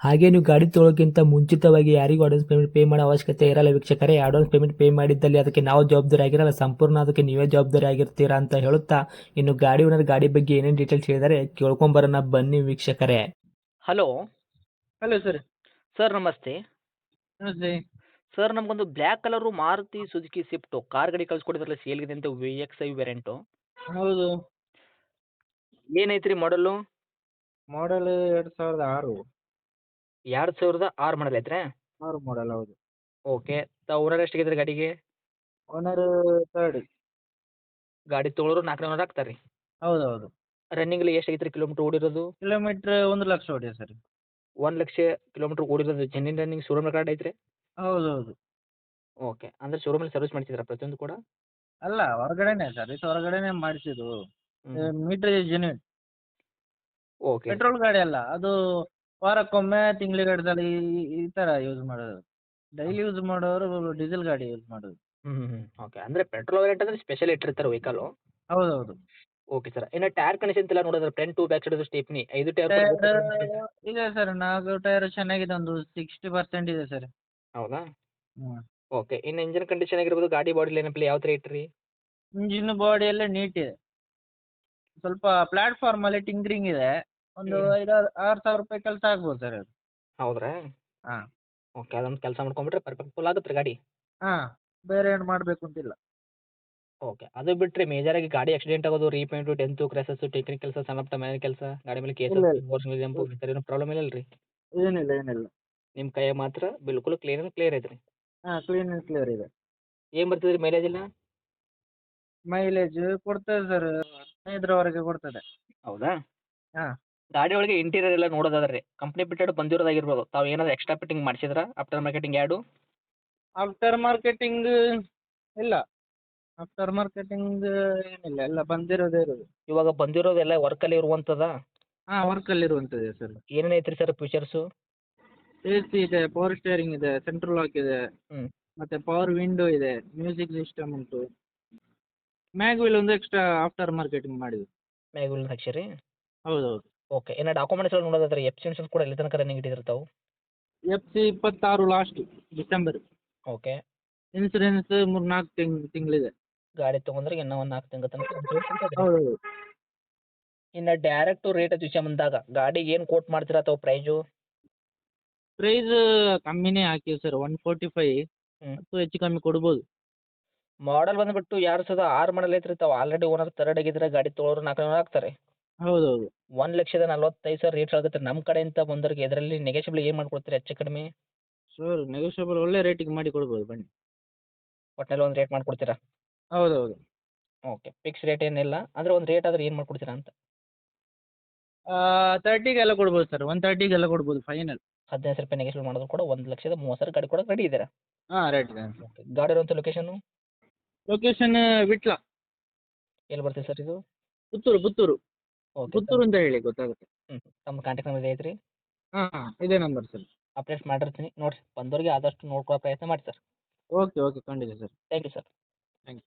ಹಾಗೆ ನೀವು ಗಾಡಿ ತೊಳೋಕ್ಕಿಂತ ಮುಂಚಿತವಾಗಿ ಯಾರಿಗೂ ಅಡ್ವಾನ್ಸ್ ಪೇಮೆಂಟ್ ಪೇ ಮಾಡೋ ಅವಶ್ಯಕತೆ ಇರಲ್ಲ ವೀಕ್ಷಕರೇ. ಅಡ್ವಾನ್ಸ್ ಪೇಮೆಂಟ್ ಪೇ ಮಾಡಿದ್ದಲ್ಲಿ ಅದಕ್ಕೆ ನಾವು ಜವಾಬ್ದಾರಿ ಆಗಿರಲ್ಲ. ಸಂಪೂರ್ಣ ಅದಕ್ಕೆ ನೀವೇ ಜವಾಬ್ದಾರಿ ಆಗಿರ್ತೀರಾ ಅಂತ ಹೇಳುತ್ತಾ ಇನ್ನು ಗಾಡಿ ಓನರ್ ಗಾಡಿ ಬಗ್ಗೆ ಏನೇನು ಡೀಟೇಲ್ಸ್ ಹೇಳಿದರೆ ಕೇಳ್ಕೊಂಬರೋಣ. ಬನ್ನಿ ವೀಕ್ಷಕರೇ. ಹಲೋ ಹಲೋ ಸರ್ ಸರ್ ನಮಸ್ತೆ. ನಮಸ್ತೆ. ಸರ್ ನಮಗೊಂದು black colour Maruti Suzuki Swift car ಗಾಡಿ ಕಳ್ಸಿಕೊಡಿದ್ರಲ್ಲ ಸೇಲ್ಗಿದೆ ಅಂತ ವಿ ಎಕ್ಸ್ ಐ ವೇರಿಯಂಟು ಹೌದು. ಏನೈತ್ರಿ ಮಾಡಲು ಮಾಡಲ್ ಎರಡು ಸಾವಿರದ ಆರು. ಎರಡು ಸಾವಿರದ ಆರ್ ಮಾಡಲ್ ಐತ್ರಿ ಆರು ಮಾಡಲ್ ಹೌದು. ಓಕೆ ತಾವು ಓನರ್ ಎಷ್ಟಾಗಿದ್ರಿ ಗಾಡಿಗೆ? ಓನರ್ ತರ್ಡ್ ಗಾಡಿ ತೊಗೊಳೋರು ನಾಲ್ಕು ಓನರ್ ಆಗ್ತಾರೆ ರೀ ಹೌದು ಹೌದು ಎಷ್ಟು ಐತ್ರಿ ಕಿಲೋಮೀಟರ್ ಓಡಿರೋದು? ಕಿಲೋಮೀಟರ್ ಒಂದು ಲಕ್ಷ ಹೊಡಿದೆ ಸರ್. ಒಂದು ಲಕ್ಷ ಕಿಲೋಮೀಟರ್ ಓಡಿರೋದು ಜೆನ್ನಿನ್ ರನ್ನಿಂಗ್ ಶೋರೂಮ್ ಕಾರ್ಡ್ ಐತ್ರಿ? ಹೌದು ಹೌದು ಓಕೆ ಅಂದ್ರೆ ಶೋರೂಮ್ ಅಲ್ಲಿ ಸರ್ವಿಸ್ ಮಾಡ್ತಿದ್ದೀರಾ ಪ್ರತಿಯೊಂದು ಕೂಡ? ಅಲ್ಲ ಹೊರಗಡೆನೆ ಸರ್ ಇದು ಹೊರಗಡೆನೆ ಮಾಡಿಸಿದ್ದು. ಮೀಟರ್ ಜೆನ್ಯೂನ್ ಓಕೆ ಪೆಟ್ರೋಲ್ ಗಾಡಿ ಅಲ್ಲ ಅದು ವಾರಕ್ಕೊಮ್ಮೆ ತಿಂಗಳಿಗೆ ಸಲ ಈ ತರ ಥರ ಯೂಸ್ ಮಾಡೋದು. ಡೈಲಿ ಯೂಸ್ ಮಾಡೋರು ಡೀಸೆಲ್ ಗಾಡಿ ಯೂಸ್ ಮಾಡೋದು. ಹ್ಮ್ ಹ್ಞೂ ಓಕೆ ಅಂದ್ರೆ ಪೆಟ್ರೋಲ್ ರೇಟ್ ಅಂದ್ರೆ ಸ್ಪೆಷಲ್ ಇಟ್ಟಿರ್ತಾರೆ ವೆಹಿಕಲ್ಲು ಹೌದು ಹೌದು ಓಕೆ ಸರ್ ಇನ್ನು ಟೈರ್ ಕಂಡೀಷನ್ ಎಲ್ಲ ನೋಡಿದ್ರೆ front two back side stepney ಐದು ಟೈರ್ ಇದೆ ಸರ್ ನಾಲ್ಕು ಟೈರ್ ಚೆನ್ನಾಗಿದೆ. ಒಂದು ಸಿಕ್ಸ್ಟಿ ಪರ್ಸೆಂಟ್ ಇದೆ ಸರ್ ಹೌದಾ. ಓಕೆ ಇನ್ನು ಇಂಜಿನ್ ಕಂಡೀಷನ್ ಆಗಿರ್ಬೋದು ಗಾಡಿ ಬಾಡಿ ಏನಪ್ಪ ಯಾವ ಥರ ಇಟ್ರಿ? ಇಂಜಿನ್ ಬಾಡಿ ಎಲ್ಲ ನೀಟ್ ಇದೆ. ಸ್ವಲ್ಪ ಪ್ಲಾಟ್ಫಾರ್ಮ್ ಅಲ್ಲಿ ಟಿಂಕ್ರಿಂಗ್ ಇದೆ. ಒಂದು ಐದ್ ಐದಾರು ಆರು ಸಾವಿರ ರೂಪಾಯಿ ಕೆಲಸ ಆಗ್ಬೋದು ಸರ್ ಅದು. ಹೌದ್ರಾ? ಹಾ. ಓಕೆ ಅದೊಂದು ಕೆಲಸ ಮಾಡ್ಕೊಂಬಿಟ್ರೆ ಪರ್ಫೆಕ್ಟ್ ಫುಲ್ ಆಗುತ್ತೆ ರೀ ಗಾಡಿ? ಹಾ ಬೇರೆ ಏನು ಮಾಡಬೇಕು ಅಂತಿಲ್ಲ. ಓಕೆ ಅದು ಬಿಟ್ರಿ ಮೇಜರ್ ಆಗಿ ಗಾಡಿ ಆಕ್ಸಿಡೆಂಟ್ ಆಗೋದು ರೀಪೇಂಟು ಡೆಂತು ಕ್ರೆಸಸ್ಸು ಟೆಕ್ನಿಕ್ ಕೆಲಸ ಸಣ್ಣ ಪುಟ್ಟ ಮನೆ ಕೆಲಸ ಗಾಡಿ ಮೇಲೆ ಕೇಸ್ ಇಲ್ಲ, ಇಲ್ಲ. ಓರಿಜಿನಲ್ ಜಂಪು ಈ ಥರ ಏನೂ ಪ್ರಾಬ್ಲಮ್ ಇಲ್ಲ ರೀ ಏನಿಲ್ಲ ಏನಿಲ್ಲ. ನಿಮ್ಮ ಕೈ ಮಾತ್ರ ಬಿಲ್ಕುಲ್ ಕ್ಲೀನ್ ಅಂಡ್ ಕ್ಲಿಯರ್ ಐತ್ರಿ. ಹಾ ಕ್ಲೀನ್ ಆ್ಯಂಡ್ ಕ್ಲಿಯರ್ ಇದೆ. ಏನ್ ಬರ್ತದೆ ರೀ ಮೈಲೇಜ್ ಇಲ್ಲ ಮೈಲೇಜ್ ಕೊಡ್ತದೆ ಸರ್ ಹದಿನೈದರವರೆಗೆ ಕೊಡ್ತದೆ. ಹೌದಾ? ಹಾ. ಗಾಡಿ ಒಳಗೆ ಇಂಟೀರಿಯರ್ ಎಲ್ಲ ನೋಡೋದಾದ್ರೆ ರೀ ಕಂಪ್ನಿ ಬಿಟ್ಟೆಡ್ ಬಂದಿರೋದಾಗಿರ್ಬೋದು. ತಾವು ಏನಾದ್ರು ಎಕ್ಸ್ಟ್ರಾ ಫಿಟ್ಟಿಂಗ್ ಮಾಡಿಸಿದ್ರಾ? ಆಫ್ಟರ್ ಮಾರ್ಕೆಟಿಂಗ್ ಯಾಡು ಆಫ್ಟರ್ ಮಾರ್ಕೆಟಿಂಗ್ ಇಲ್ಲ. ಆಫ್ಟರ್ ಮಾರ್ಕೆಟಿಂಗ್ ಏನಿಲ್ಲ ಎಲ್ಲ ಬಂದಿರೋದೇ ಇರೋದು. ಇವಾಗ ಬಂದಿರೋದೆಲ್ಲ ವರ್ಕಲ್ಲಿ ಇರುವಂಥದ್ದಾ ಹಾ ವರ್ಕಲ್ಲಿ ಇರುವಂಥದ್ದೇ ಸರ್. ಏನೇನು ಐತ್ರಿ ಸರ್ ಫೀಚರ್ಸು ಎ ಸಿ ಇದೆ ಪವರ್ ಸ್ಟೇರಿಂಗ್ ಇದೆ ಸೆಂಟ್ರಲ್ ಲಾಕ್ ಇದೆ. ಮತ್ತೆ ಪವರ್ ವಿಂಡೋ ಇದೆ ಮ್ಯೂಸಿಕ್ ಸಿಸ್ಟಮ್ ಉಂಟು. ಮ್ಯಾಗ್ವಿಲ್ ಒಂದು ಎಕ್ಸ್ಟ್ರಾ ಆಫ್ಟರ್ ಮಾರ್ಕೆಟಿಂಗ್ ಮಾಡಿದ್ವಿ ಮ್ಯಾಗ್ವಿಲ್ ಹಾಕ್ಸಿರಿ? ಹೌದೌದು. ಓಕೆ ಏನ ಡಾಕ್ಯುಮೆಂಟ್ಸ್ ಎಲ್ಲ ನೋಡೋದಾದ್ರೆ ಎಫ್ ಸಿ ಇನ್ಶೂರೆನ್ಸ್ ಕೂಡ ಎಲ್ಲಿ ತನಕ ರನ್ನಿಂಗ್ ಇಟ್ಟಿರ್ತಾವೆ ಎಫ್ ಸಿ ಇಪ್ಪತ್ತಾರು ಲಾಸ್ಟ್ ಡಿಸೆಂಬರ್ ಓಕೆ ಇನ್ಸೂರೆನ್ಸ್ ಮೂರು ನಾಲ್ಕು ತಿಂಗ್ ತಿಂಗಳಿದೆ. ಗಾಡಿ ತಗೊಂಡ್ರೆ ಇನ್ನೂ ಒಂದು ನಾಲ್ಕು ತಿಂಗಳ ತನಕ ಹೌದು ಇನ್ನು ಡೈರೆಕ್ಟು ರೇಟ್ ವಿಷಯ ಬಂದಾಗ ಗಾಡಿಗೆ ಏನು ಕೋಟ್ ಮಾಡ್ತೀರಾ ಅಥವಾ ಪ್ರೈಸು ಪ್ರೈಸ್ ಕಮ್ಮಿನೇ ಹಾಕಿವಿ ಸರ್ ಒನ್ ಫೋರ್ಟಿ ಹ್ಮ್. ಮತ್ತು ಹೆಚ್ಚು ಕಮ್ಮಿ ಕೊಡ್ಬೋದು. ಮಾಡಲ್ ಬಂದ್ಬಿಟ್ಟು ಯಾರು ಸಾವಿರದ ಆರು ಮಾಡಲ್ ಐತ್ರಿ ತಾವು ಆಲ್ರೆಡಿ ಓನರ್ ತರ್ಡ್ ಆಗಿದ್ರೆ ಗಾಡಿ ತೊಗೊಳೋರು ನಾಲ್ಕು ಜನ ಹೌದೌದು. ಒಂದು ಲಕ್ಷದ ನಲವತ್ತೈದು ಸಾವಿರ ರೇಟ್ ಆಗುತ್ತೆ. ನಮ್ಮ ಕಡೆಯಿಂದ ಬಂದವರಿಗೆ ಇದರಲ್ಲಿ ನೆಗೆಷಿಬಲ್ ಏನ್ ಮಾಡ್ಕೊಡ್ತೀರಿ ಹೆಚ್ಚು ಕಡಿಮೆ? ಸರ್ ನೆಗೋಷಿಯಬಲ್ ಒಳ್ಳೆ ರೇಟಿಗೆ ಮಾಡಿ ಕೊಡ್ಬೋದು ಬನ್ನಿ. ಒಟ್ಟಿನಲ್ಲಿ ಒಂದು ರೇಟ್ ಮಾಡ್ಕೊಡ್ತೀರಾ? ಹೌದೌದು. ಓಕೆ ಫಿಕ್ಸ್ ರೇಟ್ ಏನಿಲ್ಲ. ಅಂದ್ರೆ ಒಂದು ರೇಟ್ ಆದ್ರೆ ಏನು ಮಾಡ್ಕೊಡ್ತೀರಾ ಅಂತ? ತರ್ಟಿಗೆಲ್ಲ ಕೊಡ್ಬೋದು ಸರ್. ಒನ್ ತರ್ಟಿಗೆಲ್ಲ ಕೊಡ್ಬೋದು ಫೈನಲ್ ಹದಿನೈದು ಸಾವಿರ ರೂಪಾಯಿ ನೆಗೆಷಿಬಲ್ ಮಾಡಿದ್ರು ಕೂಡ ಒಂದು ಲಕ್ಷದ ಮೂವತ್ತು ಸಾವಿರ ಗಾಡಿ ಕೊಡೋಕೆ ರೆಡಿ ಇದ್ದೀರಾ? ಹಾಂ ರೆಡಿ ಇದೆ ಗಾಡಿ ಇರುವಂಥ ಲೊಕೇಶನ್ ಲೊಕೇಶನ್ ವಿಟ್ಲ. ಎಲ್ಲಿ ಬರ್ತೀವಿ ಸರ್ ಇದು? ಪುತ್ತೂರು ಪುತ್ತೂರು. ಓಕೆ ಪುತ್ತೂರು ಅಂತ ಹೇಳಿ ಗೊತ್ತಾಗುತ್ತೆ. ಹ್ಞೂ ತಮ್ಮ ಕಾಂಟ್ಯಾಕ್ಟ್ ನಂಬರ್ ಐತ್ರಿ? ಹಾಂ ಇದೇ ನಂಬರ್ ಸರ್. ಅಪ್ಡೇಟ್ ಮಾಡಿರ್ತೀನಿ. ನೋಡಿರಿ ಬಂದವ್ರಿಗೆ ಆದಷ್ಟು ನೋಡ್ಕೊಳ್ಳೋ ಪ್ರಯತ್ನ ಮಾಡಿ ಸರ್. Okay okay. ಖಂಡಿತ sir. Thank you sir Thank